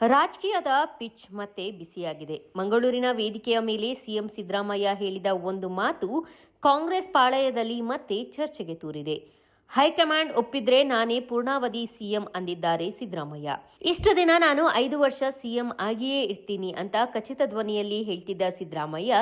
ರಾಜಕೀಯದ ಪಿಚ್ ಮತ್ತೆ ಬಿಸಿಯಾಗಿದೆ. ಮಂಗಳೂರಿನ ವೇದಿಕೆಯ ಮೇಲೆ ಸಿಎಂ ಸಿದ್ದರಾಮಯ್ಯ ಹೇಳಿದ ಒಂದು ಮಾತು ಕಾಂಗ್ರೆಸ್ ಪಾಳಯದಲ್ಲಿ ಮತ್ತೆ ಚರ್ಚೆಗೆ ತೂರಿದೆ. ಹೈಕಮಾಂಡ್ ಒಪ್ಪಿದ್ರೆ ನಾನೇ ಪೂರ್ಣಾವಧಿ ಸಿಎಂ ಅಂದಿದ್ದಾರೆ ಸಿದ್ದರಾಮಯ್ಯ. ಇಷ್ಟು ದಿನ ನಾನು ಐದು ವರ್ಷ ಸಿಎಂ ಆಗಿಯೇ ಇರ್ತೀನಿ ಅಂತ ಖಚಿತ ಧ್ವನಿಯಲ್ಲಿ ಹೇಳ್ತಿದ್ದ ಸಿದ್ದರಾಮಯ್ಯ,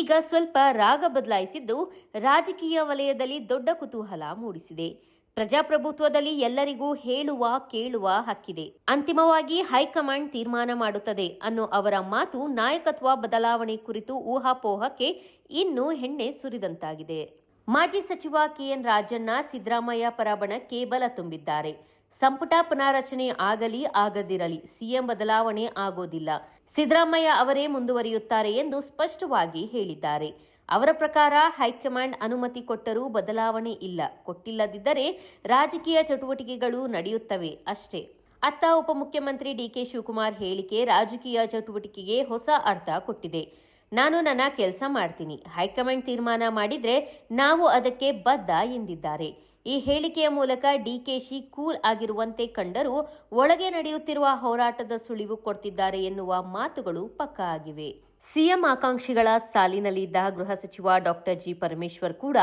ಈಗ ಸ್ವಲ್ಪ ರಾಗ ಬದಲಾಯಿಸಿದ್ದು ರಾಜಕೀಯ ವಲಯದಲ್ಲಿ ದೊಡ್ಡ ಕುತೂಹಲ ಮೂಡಿಸಿದೆ. ಪ್ರಜಾಪ್ರಭುತ್ವದಲ್ಲಿ ಎಲ್ಲರಿಗೂ ಹೇಳುವ, ಕೇಳುವ ಹಕ್ಕಿದೆ. ಅಂತಿಮವಾಗಿ ಹೈಕಮಾಂಡ್ ತೀರ್ಮಾನ ಮಾಡುತ್ತದೆ ಅನ್ನೋ ಅವರ ಮಾತು ನಾಯಕತ್ವ ಬದಲಾವಣೆ ಕುರಿತು ಊಹಾಪೋಹಕ್ಕೆ ಇನ್ನೂ ಹೆಣ್ಣೆ ಸುರಿದಂತಾಗಿದೆ. ಮಾಜಿ ಸಚಿವ ಕೆಎನ್ ರಾಜಣ್ಣ ಸಿದ್ದರಾಮಯ್ಯ ಪರ ಬಣಕ್ಕೆ ತುಂಬಿದ್ದಾರೆ. ಸಂಪುಟ ಪುನಾರಚನೆ ಆಗಲಿ ಆಗದಿರಲಿ ಸಿಎಂ ಬದಲಾವಣೆ ಆಗೋದಿಲ್ಲ. ಸಿದ್ದರಾಮಯ್ಯ ಅವರೇ ಮುಂದುವರಿಯುತ್ತಾರೆ ಎಂದು ಸ್ಪಷ್ಟವಾಗಿ ಹೇಳಿದ್ದಾರೆ. ಅವರ ಪ್ರಕಾರ ಹೈಕಮಾಂಡ್ ಅನುಮತಿ ಕೊಟ್ಟರೂ ಬದಲಾವಣೆ ಇಲ್ಲ. ಕೊಟ್ಟಿಲ್ಲದಿದ್ದರೆ ರಾಜಕೀಯ ಚಟುವಟಿಕೆಗಳು ನಡೆಯುತ್ತವೆ ಅಷ್ಟೇ. ಅತ್ತ ಉಪಮುಖ್ಯಮಂತ್ರಿ ಡಿಕೆ ಶಿವಕುಮಾರ್ ಹೇಳಿಕೆ ರಾಜಕೀಯ ಚಟುವಟಿಕೆಗೆ ಹೊಸ ಅರ್ಥ ಕೊಟ್ಟಿದೆ. ನಾನು ನನ್ನ ಕೆಲಸ ಮಾಡ್ತೀನಿ. ಹೈಕಮಾಂಡ್ ತೀರ್ಮಾನ ಮಾಡಿದ್ರೆ ನಾವು ಅದಕ್ಕೆ ಬದ್ಧ ಎಂದಿದ್ದಾರೆ. ಈ ಹೇಳಿಕೆಯ ಮೂಲಕ ಡಿಕೆಶಿ ಕೂಲ್ ಆಗಿರುವಂತೆ ಕಂಡರೂ ಒಳಗೆ ನಡೆಯುತ್ತಿರುವ ಹೋರಾಟದ ಸುಳಿವು ಕೊಡ್ತಿದ್ದಾರೆ ಎನ್ನುವ ಮಾತುಗಳು ಪಕ್ಕಾ ಆಗಿವೆ. ಸಿಎಂ ಆಕಾಂಕ್ಷಿಗಳ ಸಾಲಿನಲ್ಲಿದ್ದ ಗೃಹ ಸಚಿವ ಡಾಕ್ಟರ್ ಜಿ ಪರಮೇಶ್ವರ್ ಕೂಡ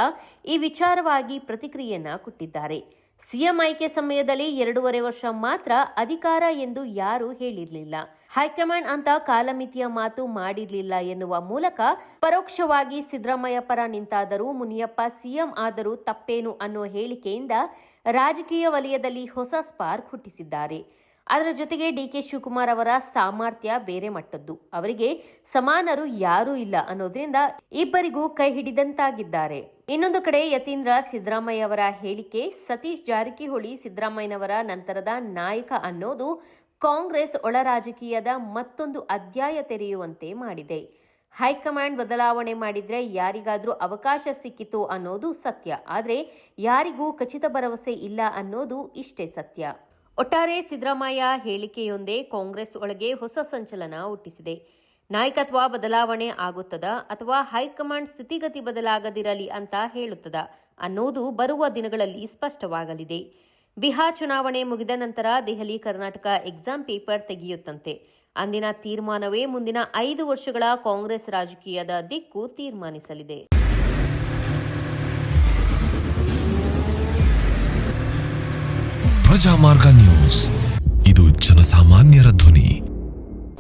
ಈ ವಿಚಾರವಾಗಿ ಪ್ರತಿಕ್ರಿಯೆಯನ್ನ ಕೊಟ್ಟಿದ್ದಾರೆ. ಸಿಎಂ ಆಯ್ಕೆ ಸಮಯದಲ್ಲಿ ಎರಡೂವರೆ ವರ್ಷ ಮಾತ್ರ ಅಧಿಕಾರ ಎಂದು ಯಾರೂ ಹೇಳಿರಲಿಲ್ಲ. ಹೈಕಮಾಂಡ್ ಅಂತ ಕಾಲಮಿತಿಯ ಮಾತು ಮಾಡಿರಲಿಲ್ಲ ಎನ್ನುವ ಮೂಲಕ ಪರೋಕ್ಷವಾಗಿ ಸಿದ್ದರಾಮಯ್ಯ ಪರ ನಿಂತಾದರೂ ಮುನಿಯಪ್ಪ ಸಿಎಂ ಆದರೂ ತಪ್ಪೇನು ಅನ್ನೋ ಹೇಳಿಕೆಯಿಂದ ರಾಜಕೀಯ ವಲಯದಲ್ಲಿ ಹೊಸ ಸ್ಪಾರ್ಕ್ ಹುಟ್ಟಿಸಿದ್ದಾರೆ. ಅದರ ಜೊತೆಗೆ ಡಿಕೆ ಶಿವಕುಮಾರ್ ಅವರ ಸಾಮರ್ಥ್ಯ ಬೇರೆ ಮಟ್ಟದ್ದು. ಅವರಿಗೆ ಸಮಾನರು ಯಾರೂ ಇಲ್ಲ ಅನ್ನೋದ್ರಿಂದ ಇಬ್ಬರಿಗೂ ಕೈ ಹಿಡಿದಂತಾಗಿದ್ದಾರೆ. ಇನ್ನೊಂದು ಕಡೆ ಯತೀಂದ್ರ ಸಿದ್ದರಾಮಯ್ಯ ಅವರ ಹೇಳಿಕೆ, ಸತೀಶ್ ಜಾರಕಿಹೊಳಿ ಸಿದ್ದರಾಮಯ್ಯನವರ ನಂತರದ ನಾಯಕ ಅನ್ನೋದು ಕಾಂಗ್ರೆಸ್ ಒಳ ರಾಜಕೀಯದ ಮತ್ತೊಂದು ಅಧ್ಯಾಯ ತೆರೆಯುವಂತೆ ಮಾಡಿದೆ. ಹೈಕಮಾಂಡ್ ಬದಲಾವಣೆ ಮಾಡಿದ್ರೆ ಯಾರಿಗಾದರೂ ಅವಕಾಶ ಸಿಕ್ಕಿತು ಅನ್ನೋದು ಸತ್ಯ. ಆದರೆ ಯಾರಿಗೂ ಖಚಿತ ಭರವಸೆ ಇಲ್ಲ ಅನ್ನೋದು ಇಷ್ಟೇ ಸತ್ಯ. ಒಟ್ಟಾರೆ ಸಿದ್ದರಾಮಯ್ಯ ಹೇಳಿಕೆಯೊಂದೇ ಕಾಂಗ್ರೆಸ್ ಒಳಗೆ ಹೊಸ ಸಂಚಲನ ಹುಟ್ಟಿಸಿದೆ. ನಾಯಕತ್ವ ಬದಲಾವಣೆ ಆಗುತ್ತದ ಅಥವಾ ಹೈಕಮಾಂಡ್ ಸ್ಥಿತಿಗತಿ ಬದಲಾಗದಿರಲಿ ಅಂತ ಹೇಳುತ್ತದ ಅನ್ನೋದು ಬರುವ ದಿನಗಳಲ್ಲಿ ಸ್ಪಷ್ಟವಾಗಲಿದೆ. ಬಿಹಾರ್ ಚುನಾವಣೆ ಮುಗಿದ ನಂತರ ದೆಹಲಿ, ಕರ್ನಾಟಕ ಎಕ್ಸಾಮ್ ಪೇಪರ್ ತೆಗೆಯುತ್ತಂತೆ. ಅಂದಿನ ತೀರ್ಮಾನವೇ ಮುಂದಿನ ಐದು ವರ್ಷಗಳ ಕಾಂಗ್ರೆಸ್ ರಾಜಕೀಯದ ದಿಕ್ಕು ತೀರ್ಮಾನಿಸಲಿದೆ. ಪ್ರಜಾಮಾರ್ಗ ನ್ಯೂಸ್. ಇದು ಜನಸಾಮಾನ್ಯರ ಧ್ವನಿ.